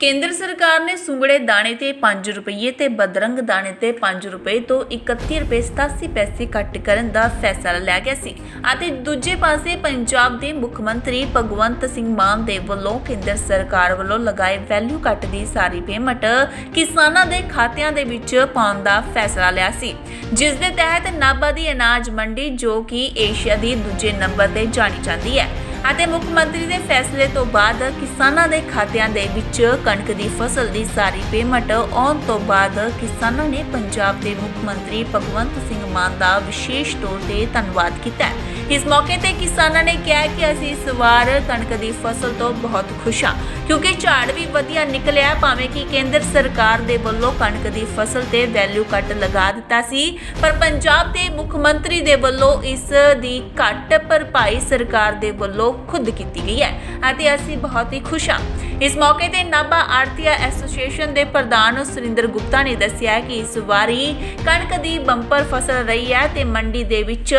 ਕੇਂਦਰ ਸਰਕਾਰ ਨੇ ਸੁੰਗੜੇ ਦਾਣੇ ਤੇ 5 ਰੁਪਏ ਤੇ ਬਦਰੰਗ ਦਾਣੇ ਤੇ 5 ਰੁਪਏ ਤੋਂ 31 ਰੁਪਏ 87 ਪੈਸੇ ਕੱਟ ਕਰਨ ਦਾ ਫੈਸਲਾ ਲਿਆ ਗਿਆ ਸੀ। ਅਤੇ ਦੂਜੇ ਪਾਸੇ ਪੰਜਾਬ ਦੇ ਮੁੱਖ ਮੰਤਰੀ ਭਗਵੰਤ ਸਿੰਘ ਮਾਨ ਦੇ ਵੱਲੋਂ ਕੇਂਦਰ ਸਰਕਾਰ ਵੱਲੋਂ ਲਗਾਏ ਵੈਲਿਊ ਕੱਟ ਦੀ ਸਾਰੀ ਪੇਮੈਂਟ ਕਿਸਾਨਾਂ ਦੇ ਖਾਤਿਆਂ ਦੇ ਵਿੱਚ ਪਾਉਣ ਦਾ ਫੈਸਲਾ ਲਿਆ ਸੀ। ਜਿਸ ਦੇ ਤਹਿਤ ਨਾਭਾ ਦੀ ਅਨਾਜ ਮੰਡੀ ਜੋ ਕਿ ਏਸ਼ੀਆ ਦੀ ਦੂਜੇ ਨੰਬਰ ਤੇ ਜਾਣੀ ਜਾਂਦੀ ਹੈ। ਅਤੇ ਮੁੱਖ ਮੰਤਰੀ ਦੇ ਫੈਸਲੇ ਤੋਂ ਬਾਅਦ ਕਿਸਾਨਾਂ ਦੇ ਖਾਤਿਆਂ ਦੇ ਵਿੱਚ ਕਣਕ ਦੀ ਫਸਲ ਦੀ ਸਾਰੀ ਪੇਮੈਂਟ ਆਉਣ ਤੋਂ ਬਾਅਦ ਕਿਸਾਨਾਂ ਨੇ ਪੰਜਾਬ ਦੇ ਮੁੱਖ ਮੰਤਰੀ ਭਗਵੰਤ ਸਿੰਘ ਮਾਨ ਦਾ ਵਿਸ਼ੇਸ਼ ਤੌਰ ਤੇ ਧੰਨਵਾਦ ਕੀਤਾ ਹੈ। ਇਸ ਮੌਕੇ ਤੇ ਕਿਸਾਨਾਂ ਨੇ ਕਿਹਾ ਕਿ ਅਸੀਂ ਇਸ ਵਾਰ ਕਣਕ ਦੀ ਫਸਲ ਤੋਂ ਬਹੁਤ ਖੁਸ਼ ਹਾਂ, ਕਿਉਂਕਿ ਝਾੜ ਵੀ ਵਧੀਆ ਨਿਕਲਿਆ, ਭਾਵੇਂ ਕਿ ਕੇਂਦਰ ਸਰਕਾਰ ਦੇ ਵੱਲੋਂ ਕਣਕ ਦੀ ਫਸਲ ਤੇ ਵੈਲਿਊ ਕੱਟ ਲਗਾ ਦਿੱਤਾ ਸੀ, ਪਰ ਪੰਜਾਬ ਦੇ ਮੁੱਖ ਮੰਤਰੀ ਦੇ ਵੱਲੋਂ ਇਸ ਦੀ ਘੱਟ ਭਰਪਾਈ ਸਰਕਾਰ ਦੇ ਵੱਲੋਂ ਖੁਦ ਕੀਤੀ ਗਈ ਹੈ ਅਤੇ ਅਸੀਂ ਬਹੁਤ ਹੀ ਖੁਸ਼ ਹਾਂ। ਇਸ ਮੌਕੇ ਤੇ ਨਾਭਾ ਆੜਤੀਆ ਐਸੋਸੀਏਸ਼ਨ ਦੇ ਪ੍ਰਧਾਨ ਸੁਰਿੰਦਰ ਗੁਪਤਾ ਨੇ ਦੱਸਿਆ ਕਿ ਇਸ ਵਾਰੀ ਕਣਕ ਦੀ ਬੰਪਰ ਫਸਲ ਰਹੀ ਹੈ ਤੇ ਮੰਡੀ ਦੇ ਵਿੱਚ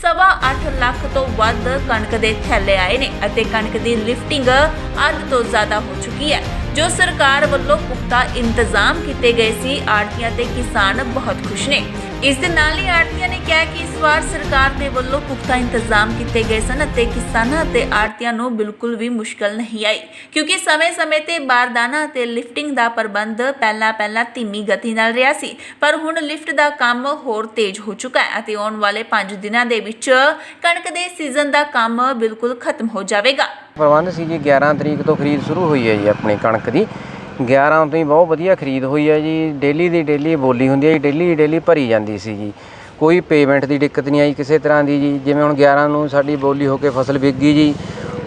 ਸਵਾ 8 ਲੱਖ ਤੋਂ ਵੱਧ ਕਣਕ ਦੇ ਥੈਲੇ ਆਏ ਨੇ ਅਤੇ ਕਣਕ ਦੀ ਲਿਫਟਿੰਗ ਅੱਧ ਤੋਂ ਜ਼ਿਆਦਾ ਹੋ ਚੁੱਕੀ ਹੈ, ਜੋ ਸਰਕਾਰ ਵੱਲੋਂ ਪੁਖਤਾ ਇੰਤਜ਼ਾਮ ਕੀਤੇ ਗਏ ਸੀ। ਆੜਤੀਆਂ ਤੇ ਕਿਸਾਨ ਬਹੁਤ ਖੁਸ਼ ਨੇ। ਇਸ ਦੇ ਨਾਲ ਹੀ ਆੜਤੀਆਂ ਨੇ ਕਿਹਾ ਕਿ ਇਸ ਵਾਰ ਸਰਕਾਰ ਦੇ ਵੱਲੋਂ ਪੁਖਤਾ ਇੰਤਜ਼ਾਮ ਕੀਤੇ ਗਏ ਸਨ ਅਤੇ ਕਿਸਾਨਾਂ ਅਤੇ ਆੜਤੀਆਂ ਨੂੰ ਬਿਲਕੁਲ ਵੀ ਮੁਸ਼ਕਲ ਨਹੀਂ ਆਈ, ਕਿਉਂਕਿ ਸਮੇਂ-ਸਮੇਂ ਤੇ ਬਾਰਦਾਨਾ ਅਤੇ ਲਿਫਟਿੰਗ ਦਾ ਪ੍ਰਬੰਧ ਪਹਿਲਾਂ-ਪਹਿਲਾਂ ਧੀਮੀ ਗਤੀ ਨਾਲ ਰਿਹਾ ਸੀ, ਪਰ ਹੁਣ ਲਿਫਟ ਦਾ ਕੰਮ ਹੋਰ ਤੇਜ਼ ਹੋ ਚੁੱਕਾ ਹੈ ਅਤੇ ਆਉਣ ਵਾਲੇ 5 ਦਿਨਾਂ ਦੇ ਵਿੱਚ ਕਣਕ ਦੇ ਸੀਜ਼ਨ ਦਾ ਕੰਮ ਬਿਲਕੁਲ ਖਤਮ ਹੋ ਜਾਵੇਗਾ। ਪ੍ਰਬੰਧ ਸੀ ਜੀ 11 ਤਰੀਕ ਤੋਂ ਖਰੀਦ ਸ਼ੁਰੂ ਹੋਈ ਹੈ ਜੀ ਆਪਣੀ ਕਣਕ ਦੀ। 11 ਤੋਂ ਹੀ ਬਹੁਤ ਵਧੀਆ ਖਰੀਦ ਹੋਈ ਹੈ ਜੀ। ਡੇਲੀ ਦੀ ਡੇਲੀ ਬੋਲੀ ਹੁੰਦੀ ਹੈ ਜੀ। ਡੇਲੀ ਦੀ ਡੇਲੀ ਭਰੀ ਜਾਂਦੀ ਸੀ ਜੀ ਕੋਈ ਪੇਮੈਂਟ ਦੀ ਦਿੱਕਤ ਨਹੀਂ ਆਈ ਕਿਸੇ ਤਰ੍ਹਾਂ ਦੀ ਜੀ। ਜਿਵੇਂ ਹੁਣ 11 ਨੂੰ ਸਾਡੀ ਬੋਲੀ ਹੋ ਕੇ ਫਸਲ ਵਿਕ ਗਈ ਜੀ,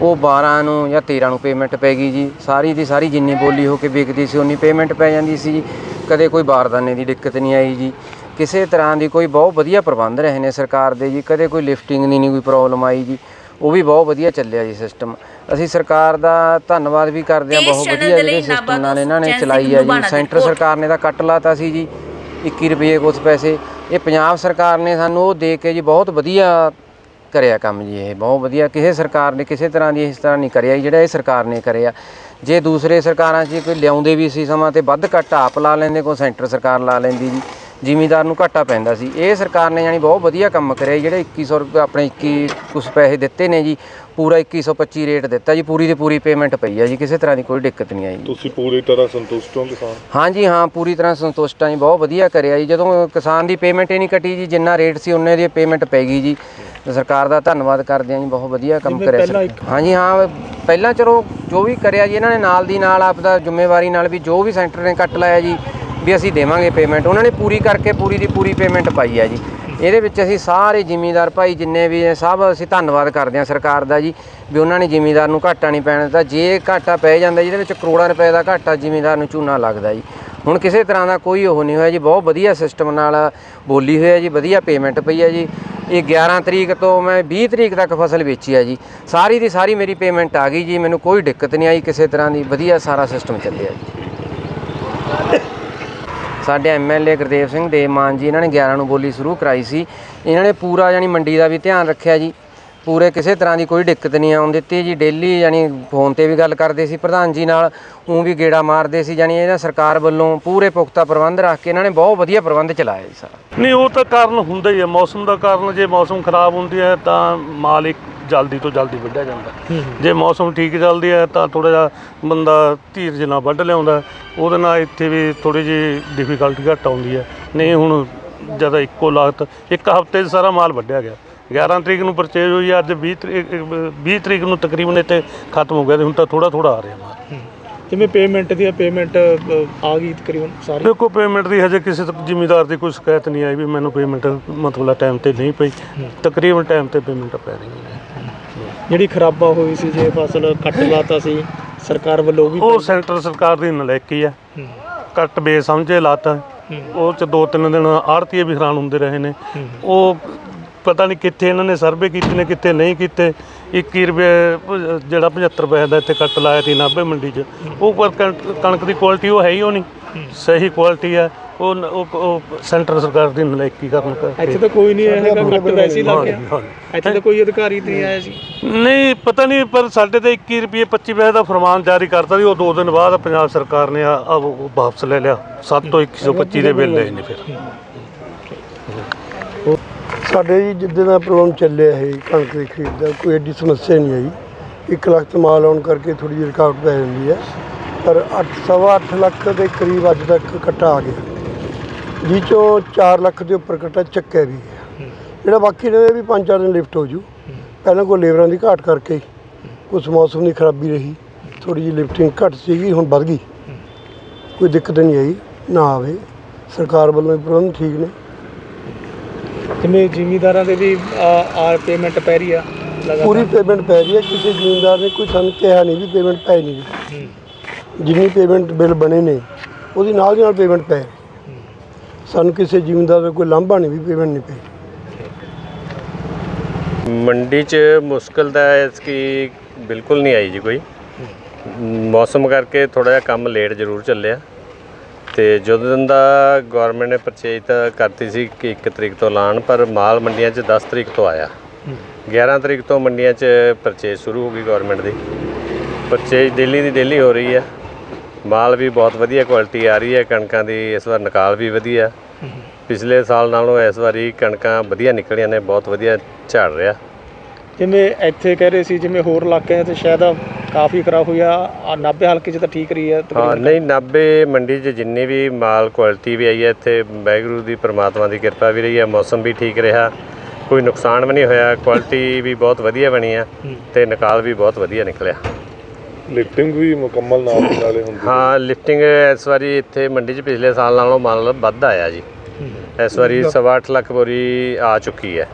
ਉਹ 12 ਨੂੰ ਜਾਂ 13 ਨੂੰ ਪੇਮੈਂਟ ਪੈ ਗਈ ਜੀ। ਸਾਰੀ ਦੀ ਸਾਰੀ ਜਿੰਨੀ ਬੋਲੀ ਹੋ ਕੇ ਵਿਕਦੀ ਸੀ, ਉਨੀ ਪੇਮੈਂਟ ਪੈ ਜਾਂਦੀ ਸੀ ਜੀ। ਕਦੇ ਕੋਈ ਬਾਰਦਾਨੇ ਦੀ ਦਿੱਕਤ ਨਹੀਂ ਆਈ ਜੀ। ਕਿਸੇ ਤਰ੍ਹਾਂ ਦੀ ਕੋਈ ਬਹੁਤ ਵਧੀਆ ਪ੍ਰਬੰਧ ਰਹੇ ਨੇ ਸਰਕਾਰ ਦੇ ਜੀ। ਕਦੇ ਕੋਈ ਲਿਫਟਿੰਗ ਦੀ ਨਹੀਂ ਕੋਈ ਪ੍ਰੋਬਲਮ ਆਈ ਜੀ। ਉਹ ਵੀ ਬਹੁਤ ਵਧੀਆ ਚੱਲਿਆ ਜੀ ਸਿਸਟਮ ਅਸੀਂ ਸਰਕਾਰ ਦਾ ਧੰਨਵਾਦ ਵੀ ਕਰਦੇ ਹਾਂ ਬਹੁਤ ਵਧੀਆ ਜਿਹੜੇ ਸਿਸਟਮ ਨਾਲ ਇਹਨਾਂ ਨੇ ਚਲਾਈ ਹੈ ਜੀ। ਸੈਂਟਰ। ਸਰਕਾਰ ਨੇ ਤਾਂ ਕੱਟ ਲਾਤਾ ਸੀ ਜੀ 21 ਰੁਪਏ ਕੁਛ ਪੈਸੇ। ਇਹ ਪੰਜਾਬ ਸਰਕਾਰ ਨੇ ਸਾਨੂੰ ਉਹ ਦੇ ਕੇ ਜੀ ਬਹੁਤ ਵਧੀਆ ਕਰਿਆ ਕੰਮ ਜੀ ਇਹ ਬਹੁਤ ਵਧੀਆ। ਕਿਸੇ ਸਰਕਾਰ ਨੇ ਕਿਸੇ ਤਰ੍ਹਾਂ ਦੀ ਇਸ ਤਰ੍ਹਾਂ ਨਹੀਂ ਕਰਿਆ ਜਿਹੜਾ ਇਹ ਸਰਕਾਰ ਨੇ ਕਰਿਆ। ਜੇ ਦੂਸਰੇ ਸਰਕਾਰਾਂ 'ਚ ਕੋਈ ਲਿਆਉਂਦੇ ਵੀ ਸੀ ਸਮਾਂ ਤੇ ਵੱਧ ਘੱਟ ਆਪ ਲਾ ਲੈਂਦੇ ਕੋਈ ਸੈਂਟਰ ਸਰਕਾਰ ਲਾ ਲੈਂਦੀ ਜੀ। ਜ਼ਿਮੀਦਾਰ ਨੂੰ ਘਾਟਾ ਪੈਂਦਾ ਸੀ। ਇਹ ਸਰਕਾਰ ਨੇ ਯਾਨੀ ਬਹੁਤ ਵਧੀਆ ਕੰਮ ਕਰਿਆ ਜੀ, ਜਿਹੜੇ 2100 ਰੁਪਏ ਆਪਣੇ 21 ਕੁਛ ਪੈਸੇ ਦਿੱਤੇ ਨੇ ਜੀ ਪੂਰਾ 2125 ਰੇਟ ਦਿੱਤਾ ਜੀ ਪੂਰੀ ਦੀ ਪੂਰੀ ਪੇਮੈਂਟ ਪਈ ਹੈ ਜੀ ਕਿਸੇ ਤਰ੍ਹਾਂ ਦੀ ਕੋਈ ਦਿੱਕਤ ਨਹੀਂ ਆਈ ਜੀ। ਤੁਸੀਂ ਪੂਰੀ ਤਰ੍ਹਾਂ ਸੰਤੁਸ਼ਟ ਹੋ ਕਿਸਾਨ? ਹਾਂਜੀ ਹਾਂ ਪੂਰੀ ਤਰ੍ਹਾਂ ਸੰਤੁਸ਼ਟ ਹਾਂ ਜੀ ਬਹੁਤ ਵਧੀਆ ਕਰਿਆ ਜੀ। ਜਦੋਂ ਕਿਸਾਨ ਦੀ ਪੇਮੈਂਟ ਹੀ ਨਹੀਂ ਕੱਟੀ ਜੀ ਜਿੰਨਾ ਰੇਟ ਸੀ ਉਹਨੇ ਦੀ ਪੇਮੈਂਟ ਪੈ ਗਈ ਜੀ। ਸਰਕਾਰ ਦਾ ਧੰਨਵਾਦ ਕਰਦੇ ਹਾਂ ਜੀ ਬਹੁਤ ਵਧੀਆ ਕੰਮ ਕਰਿਆ ਸਰ ਹਾਂਜੀ ਹਾਂ ਪਹਿਲਾਂ ਚਲੋ ਜੋ ਵੀ ਕਰਿਆ ਜੀ ਇਹਨਾਂ ਨੇ ਨਾਲ ਦੀ ਨਾਲ ਆਪਦਾ ਜ਼ਿੰਮੇਵਾਰੀ ਨਾਲ ਵੀ ਜੋ ਵੀ ਸੈਂਟਰ ਨੇ ਕੱਟ ਲਾਇਆ ਜੀ ਵੀ ਅਸੀਂ ਦੇਵਾਂਗੇ ਪੇਮੈਂਟ ਉਹਨਾਂ ਨੇ ਪੂਰੀ ਕਰਕੇ ਪੂਰੀ ਦੀ ਪੂਰੀ ਪੇਮੈਂਟ ਪਾਈ ਹੈ ਜੀ। ਇਹਦੇ ਵਿੱਚ ਅਸੀਂ ਸਾਰੇ ਜ਼ਿਮੀਂਦਾਰ ਭਾਈ ਜਿੰਨੇ ਵੀ ਨੇ ਸਭ ਅਸੀਂ ਧੰਨਵਾਦ ਕਰਦੇ ਹਾਂ ਸਰਕਾਰ ਦਾ ਜੀ, ਵੀ ਉਹਨਾਂ ਨੇ ਜ਼ਿਮੀਂਦਾਰ ਨੂੰ ਘਾਟਾ ਨਹੀਂ ਪੈਣ ਦਿੱਤਾ। ਜੇ ਘਾਟਾ ਪੈ ਜਾਂਦਾ ਜਿਹਦੇ ਵਿੱਚ ਕਰੋੜਾਂ ਰੁਪਏ ਦਾ ਘਾਟਾ ਜ਼ਿਮੀਂਦਾਰ ਨੂੰ ਝੂਨਾ ਲੱਗਦਾ ਜੀ। ਹੁਣ ਕਿਸੇ ਤਰ੍ਹਾਂ ਦਾ ਕੋਈ ਉਹ ਨਹੀਂ ਹੋਇਆ ਜੀ, ਬਹੁਤ ਵਧੀਆ ਸਿਸਟਮ ਨਾਲ ਬੋਲੀ ਹੋਇਆ ਜੀ, ਵਧੀਆ ਪੇਮੈਂਟ ਪਈ ਹੈ ਜੀ। ਇਹ 11 ਤਰੀਕ ਤੋਂ ਮੈਂ 20 ਤਰੀਕ ਤੱਕ ਫਸਲ ਵੇਚੀ ਹੈ ਜੀ। ਸਾਰੀ ਦੀ ਸਾਰੀ ਮੇਰੀ ਪੇਮੈਂਟ ਆ ਗਈ ਜੀ, ਮੈਨੂੰ ਕੋਈ ਦਿੱਕਤ ਨਹੀਂ ਆਈ, ਕਿਸੇ ਤਰ੍ਹਾਂ ਦੀ ਵਧੀਆ ਸਾਰਾ ਸਿਸਟਮ ਚੱਲਿਆ ਜੀ। ਸਾਡੇ ਐਮਐਲਏ ਗੁਰਦੇਵ ਸਿੰਘ ਦੇਮਾਨ ਜੀ, ਇਹਨਾਂ ਨੇ 11 ਨੂੰ ਬੋਲੀ ਸ਼ੁਰੂ ਕਰਾਈ ਸੀ। ਇਹਨਾਂ ਨੇ ਪੂਰਾ ਯਾਨੀ ਮੰਡੀ ਦਾ ਵੀ ਧਿਆਨ ਰੱਖਿਆ ਜੀ। ਪੂਰੇ ਕਿਸੇ ਤਰ੍ਹਾਂ ਦੀ ਕੋਈ ਦਿੱਕਤ ਨਹੀਂ ਆਉਣ ਦਿੱਤੀ ਜੀ। ਡੇਲੀ ਯਾਨੀ ਫੋਨ ਤੇ ਵੀ ਗੱਲ ਕਰਦੇ ਸੀ ਪ੍ਰਧਾਨ ਜੀ ਨਾਲ ਉਹ ਵੀ ਗੇੜਾ ਮਾਰਦੇ ਸੀ। ਯਾਨੀ ਇਹਨਾਂ ਸਰਕਾਰ ਵੱਲੋਂ ਪੂਰੇ ਪੁਖਤਾ ਪ੍ਰਬੰਧ ਰੱਖ ਕੇ ਇਹਨਾਂ ਨੇ ਬਹੁਤ ਵਧੀਆ ਪ੍ਰਬੰਧ ਚਲਾਇਆ ਜੀ ਸਾਰਾ। ਨਹੀਂ, ਉਹ ਤਾਂ ਕਾਰਨ ਹੁੰਦਾ ਹੀ ਹੈ ਮੌਸਮ ਦਾ ਕਾਰਨ ਜੇ ਮੌਸਮ ਖਰਾਬ ਹੁੰਦੀ ਹੈ ਤਾਂ ਮਾਲ ਇੱਕ ਜਲਦੀ ਤੋਂ ਜਲਦੀ ਵੱਢਿਆ ਜਾਂਦਾ। ਜੇ ਮੌਸਮ ਠੀਕ ਚੱਲਦੀ ਹੈ ਤਾਂ ਥੋੜਾ ਜਿਹਾ ਬੰਦਾ ਧੀਰਜ ਨਾਲ ਵੱਢ ਲਿਆਉਂਦਾ ਉਹਦੇ ਨਾਲ ਇੱਥੇ ਵੀ ਥੋੜੀ ਜਿਹੀ ਡਿਫਿਕਲਟੀ ਘੱਟ ਆਉਂਦੀ ਹੈ। ਨਹੀਂ ਹੁਣ ਜ਼ਿਆਦਾ ਇੱਕੋ ਲਾਗਤ ਇੱਕ ਹਫ਼ਤੇ 'ਚ ਸਾਰਾ ਮਾਲ ਵੱਢਿਆ ਗਿਆ। 11 ਤਰੀਕ ਨੂੰ ਪਰਚੇਜ ਹੋਈ ਅੱਜ 20 ਤਰੀਕ 20 ਤਰੀਕ ਨੂੰ ਤਕਰੀਬਨ ਇੱਥੇ ਖਤਮ ਹੋ ਗਿਆ ਤੇ ਹੁਣ ਤਾਂ ਥੋੜਾ ਥੋੜਾ ਆ ਰਿਹਾ ਮਾਲ। ਜਿਵੇਂ ਪੇਮੈਂਟ ਦੀ ਪੇਮੈਂਟ ਆ ਗਈ ਤਕਰੀਬਨ ਸਾਰੀ। ਦੇਖੋ ਪੇਮੈਂਟ ਦੀ ਹਜੇ ਕਿਸੇ ਜ਼ਿਮੀਦਾਰ ਦੀ ਕੋਈ ਸ਼ਿਕਾਇਤ ਨਹੀਂ ਆਈ ਵੀ ਮੈਨੂੰ ਪੇਮੈਂਟ ਮਤਲਬ ਟਾਈਮ ਤੇ ਨਹੀਂ ਪਈ। ਤਕਰੀਬਨ ਟਾਈਮ ਤੇ ਪੇਮੈਂਟ ਪੈ ਰਹੀ ਹੈ। ਜਿਹੜੀ ਖਰਾਬਾ ਹੋਈ ਸੀ ਜੇ ਫਸਲ ਕੱਟ ਲਾਤਾ ਸੀ ਸਰਕਾਰ ਵੱਲੋਂ ਵੀ ਉਹ ਸੈਂਟਰ ਸਰਕਾਰ ਦੀ ਨਲਾਇਕੀ ਹੈ। ਕੱਟ ਬੇ ਸਮਝੇ ਲਾਤਾ ਉਹ ਚ ਦੋ ਤਿੰਨ ਦਿਨ ਆੜਤੀਏ ਵੀ ਹੈਰਾਨ ਹੁੰਦੇ ਰਹੇ ਨੇ। ਉਹ ਪਤਾ ਨਹੀਂ ਕਿੱਥੇ ਇਹਨਾਂ ਨੇ ਸਰਵੇ ਕੀਤੇ ਨੇ ਕਿੱਥੇ ਨਹੀਂ ਕੀਤੇ। 21 ਰੁਪਏ ਪ- ਜਿਹੜਾ 75 ਰੁਪਏ ਦਾ ਇੱਥੇ ਕੱਟ ਲਾਇਆ ਸੀ ਨਾਭੇ ਮੰਡੀ 'ਚ ਉਹ ਪਰ ਕਣਕ- ਕਣਕ ਦੀ ਕੁਆਲਿਟੀ ਉਹ ਹੈ ਹੀ ਉਹ ਨਹੀਂ। ਸਹੀ ਕੁਆਲਿਟੀ ਹੈ ਉਹ ਨ- ਉਹ ਉਹ ਸੈਂਟਰ ਸਰਕਾਰ ਦੀ ਨਲਾਇਕੀ ਕਰਨ ਕਰਕੇ। ਇੱਥੇ ਤਾਂ ਕੋਈ ਨਹੀਂ ਹੈਗਾ ਕੱਟ ਵੈਸੇ ਹੀ ਲੱਗ ਗਿਆ। ਹਾਂਜੀ, ਹਾਂਜੀ। ਇੱਥੇ ਤਾਂ ਕੋਈ ਅਧਿਕਾਰੀ ਨਹੀਂ ਆਇਆ ਸੀ। ਨਹੀਂ ਪਤਾ ਨਹੀਂ ਪਰ ਸਾਡੇ ਤੇ 21 ਰੁਪਏ 25 ਪੈਸੇ ਦਾ ਫਰਮਾਨ ਜਾਰੀ ਕਰਤਾ ਸੀ ਉਹ ਦੋ ਦਿਨ ਬਾਅਦ ਪੰਜਾਬ ਸਰਕਾਰ ਨੇ ਆ ਆ ਉਹ ਵਾਪਸ ਲੈ ਲਿਆ। 7 ਤੋਂ 125 ਦੇ ਬਿੱਲ ਲਏ ਨੇ ਫਿਰ। ਸਾਡੇ ਜੀ ਜਿੱਦਾਂ ਦਾ ਪ੍ਰੋਗਰਾਮ ਚੱਲਿਆ ਹੈ ਕਣਕ ਦੀ ਖਰੀਦ ਦਾ, ਕੋਈ ਐਡੀ ਸਮੱਸਿਆ ਨਹੀਂ ਆਈ ਇੱਕ ਲੱਖ ਤੋਂ ਮਾਲ ਆਉਣ ਕਰਕੇ ਥੋੜੀ ਜਿਹੀ ਰੁਕਾਵਟ ਪੈ ਜਾਂਦੀ ਹੈ। ਪਰ 8 ਸਵਾ ਅੱਠ ਲੱਖ ਦੇ ਕਰੀਬ ਅੱਜ ਤੱਕ ਕੱਟਾ ਆ ਗਿਆ। ਜਿਹ ਚੋਂ 4 ਲੱਖ ਦੇ ਉੱਪਰ ਕੱਟਾ ਚੱਕਿਆ ਵੀ ਹੈ ਜਿਹੜਾ ਬਾਕੀ ਨੇ ਵੀ 5-4 ਦਿਨ ਲਿਫਟ ਹੋ ਜੂ। ਪਹਿਲਾਂ ਕੋਈ ਲੇਬਰਾਂ ਦੀ ਘਾਟ ਕਰਕੇ ਕੁਛ ਮੌਸਮ ਦੀ ਖਰਾਬੀ ਰਹੀ। ਥੋੜੀ ਜਿਹੀ ਲਿਫਟਿੰਗ ਘੱਟ ਸੀਗੀ, ਹੁਣ ਵੱਧ ਗਈ। ਕੋਈ ਦਿੱਕਤ ਨਹੀਂ ਆਈ, ਨਾ ਆਵੇ। ਸਰਕਾਰ ਵੱਲੋਂ ਵੀ ਪ੍ਰਬੰਧ ਠੀਕ ਨੇ। ਜਿਵੇਂ ਜ਼ਿਮੀਦਾਰਾਂ ਦੇ ਵੀ ਆ ਪੇਮੈਂਟ ਪੈ ਰਹੀ ਆ ਲਗਾਤਾਰ। ਪੂਰੀ ਪੇਮੈਂਟ ਪੈ ਰਹੀ ਹੈ ਕਿਸੇ ਜ਼ਿਮੀਂਦਾਰ ਨੇ ਕੋਈ ਸਾਨੂੰ ਕਿਹਾ ਨਹੀਂ ਵੀ ਪੇਮੈਂਟ ਪੈ ਨਹੀਂ ਰਹੀ। ਜਿੰਨੀ ਪੇਮੈਂਟ ਬਿੱਲ ਬਣੇ ਨੇ ਉਹਦੀ ਨਾਲ ਦੀ ਨਾਲ ਪੇਮੈਂਟ ਪੈ ਰਹੀ। ਸਾਨੂੰ ਕਿਸੇ ਜ਼ਿਮੀਂਦਾਰ ਦਾ ਕੋਈ ਲਾਂਭਾ ਨਹੀਂ ਵੀ ਪੇਮੈਂਟ ਨਹੀਂ ਪਈ ਮੰਡੀ 'ਚ ਮੁਸ਼ਕਲ ਤਾਂ ਇਸ ਕੀ ਬਿਲਕੁਲ ਨਹੀਂ ਆਈ ਜੀ ਕੋਈ। ਮੌਸਮ ਕਰਕੇ ਥੋੜਾ ਜਿਹਾ ਕੰਮ ਲੇਟ ਜ਼ਰੂਰ ਚੱਲਿਆ। ਤੇ ਜਦੋਂ ਦਾ ਗਵਰਨਮੈਂਟ ਨੇ ਪਰਚੇਜ ਤਾਂ ਕਰਤੀ ਸੀ ਕਿ 1 ਤਰੀਕ ਤੋਂ ਐਲਾਨ ਪਰ ਮਾਲ ਮੰਡੀਆਂ 'ਚ 10 ਤਰੀਕ ਤੋਂ ਆਇਆ। 11 ਤਰੀਕ ਤੋਂ ਮੰਡੀਆਂ 'ਚ ਪਰਚੇਜ ਸ਼ੁਰੂ ਹੋ ਗਈ ਗਵਰਨਮੈਂਟ ਦੀ। ਪਰਚੇਜ ਡੇਲੀ ਦੀ ਡੇਲੀ ਹੋ ਰਹੀ ਹੈ ਮਾਲ ਵੀ ਬਹੁਤ ਵਧੀਆ ਕੁਆਲਿਟੀ ਆ ਰਹੀ ਹੈ ਕਣਕਾਂ ਦੀ ਇਸ ਵਾਰ ਨਿਕਾਲ ਵੀ ਵਧੀਆ। ਪਿਛਲੇ ਸਾਲ ਨਾਲੋਂ ਇਸ ਵਾਰੀ ਕਣਕਾਂ ਵਧੀਆ ਨਿਕਲੀਆਂ ਨੇ ਬਹੁਤ ਵਧੀਆ ਝਾੜ ਰਿਹਾ। ਜਿਵੇਂ ਇੱਥੇ ਕਹਿ ਰਹੇ ਸੀ ਜਿਵੇਂ ਹੋਰ ਇਲਾਕਿਆਂ 'ਚ ਸ਼ਾਇਦ ਕਾਫੀ ਖਰਾਬ ਹੋਈ ਆ। ਆਹ ਨਾਭੇ ਹਲਕੇ 'ਚ ਤਾਂ ਠੀਕ ਰਹੀ ਹਾਂ ਤਕਰੀਬਨ। ਨਹੀਂ 90 ਮੰਡੀ 'ਚ ਜਿੰਨੀ ਵੀ ਮਾਲ ਕੁਆਲਿਟੀ ਵੀ ਆਈ ਹੈ ਇੱਥੇ ਵਾਹਿਗੁਰੂ ਦੀ ਪ੍ਰਮਾਤਮਾ ਦੀ ਕਿਰਪਾ ਵੀ ਰਹੀ ਹੈ ਮੌਸਮ ਵੀ ਠੀਕ ਰਿਹਾ। ਕੋਈ ਨੁਕਸਾਨ ਵੀ ਨਹੀਂ ਹੋਇਆ ਕੁਆਲਿਟੀ ਵੀ ਬਹੁਤ ਵਧੀਆ ਬਣੀ ਆ ਤੇ ਨਿਕਾਲ ਵੀ ਬਹੁਤ ਵਧੀਆ ਨਿਕਲਿਆ। ਲਿਫਟਿੰਗ ਵੀ ਮੁਕੰਮਲ ਨਾਲ ਦੀ ਨਾਲੇ ਹੁੰਦੀ ਹਾਂ। ਲਿਫਟਿੰਗ ਇਸ ਵਾਰੀ ਇੱਥੇ ਮੰਡੀ 'ਚ ਪਿਛਲੇ ਸਾਲ ਨਾਲੋਂ ਮਾਲ ਵੱਧ ਆਇਆ ਜੀ। ਇਸ ਵਾਰੀ ਸਵਾ ਅੱਠ ਲੱਖ ਬੋਰੀ ਆ ਚੁੱਕੀ ਹੈ।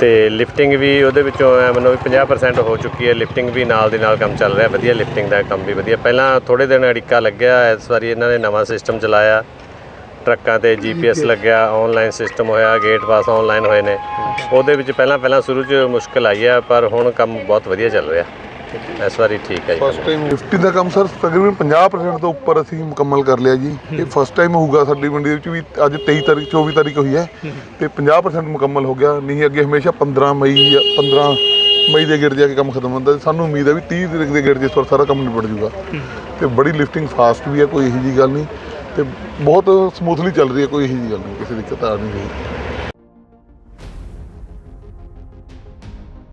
ਤੇ ਲਿਫਟਿੰਗ ਵੀ ਉਹਦੇ ਵਿੱਚੋਂ ਮੈਨੂੰ ਵੀ 50% ਹੋ ਚੁੱਕੀ ਹੈ। ਲਿਫਟਿੰਗ ਵੀ ਨਾਲ ਦੀ ਨਾਲ ਕੰਮ ਚੱਲ ਰਿਹਾ ਵਧੀਆ ਲਿਫਟਿੰਗ ਦਾ ਕੰਮ ਵੀ ਵਧੀਆ। ਪਹਿਲਾਂ ਥੋੜੇ ਦਿਨ ਅੜਿੱਕਾ ਲੱਗਿਆ ਇਸ ਵਾਰੀ ਇਹਨਾਂ ਨੇ ਨਵਾਂ ਸਿਸਟਮ ਚਲਾਇਆ। ਟਰੱਕਾਂ ਤੇ ਜੀਪੀਐਸ ਲੱਗਿਆ ਆਨਲਾਈਨ ਸਿਸਟਮ ਹੋਇਆ ਗੇਟ ਪਾਸ ਆਨਲਾਈਨ ਹੋਏ ਨੇ। ਉਹਦੇ ਵਿੱਚ ਪਹਿਲਾਂ ਪਹਿਲਾਂ ਸ਼ੁਰੂ 'ਚ ਮੁਸ਼ਕਲ ਆਈ ਹੈ ਪਰ ਹੁਣ ਕੰਮ ਬਹੁਤ ਵਧੀਆ ਚੱਲ ਰਿਹਾ। ਇਸ ਵਾਰੀ ਠੀਕ ਹੈ ਜੀ। ਫਸਟ ਟਾਈਮ ਲਿਫਟਿੰਗ ਦਾ ਕੰਮ ਸਰ, ਤਕਰੀਬਨ 50% ਤੋਂ ਉੱਪਰ ਅਸੀਂ ਮੁਕੰਮਲ ਕਰ ਲਿਆ ਜੀ। ਇਹ ਫਸਟ ਟਾਈਮ ਹੋਊਗਾ ਸਾਡੀ ਮੰਡੀ ਦੇ ਵਿੱਚ ਵੀ, ਅੱਜ 23 ਤਾਰੀਖ 24 ਤਾਰੀਖ ਹੋਈ ਹੈ। ਤੇ 50% ਮੁਕੰਮਲ ਹੋ ਗਿਆ। ਨਹੀਂ, ਅੱਗੇ ਹਮੇਸ਼ਾ 15 ਮਈ ਜਾਂ 15 ਮਈ ਦੇ ਗੇੜ ਜਾ ਕੇ ਕੰਮ ਖਤਮ ਹੁੰਦਾ। ਸਾਨੂੰ ਉਮੀਦ ਹੈ ਵੀ 30 ਤਰੀਕ ਦੇ ਗੇੜ ਜੇ ਵਾਰ ਸਾਰਾ ਕੰਮ ਨਿਬੜ ਜੂਗਾ। ਤੇ ਬੜੀ ਲਿਫਟਿੰਗ ਫਾਸਟ ਵੀ ਹੈ, ਕੋਈ ਇਹੋ ਜੀ ਗੱਲ ਨਹੀਂ। ਤੇ ਬਹੁਤ ਸਮੂਥਲੀ ਚੱਲ ਰਹੀ ਹੈ, ਕੋਈ ਇਹੋ ਜੀ ਗੱਲ ਨਹੀਂ। ਕਿਸੇ ਦਿੱਕਤ ਆ ਨਹੀਂ ਰਹੀ।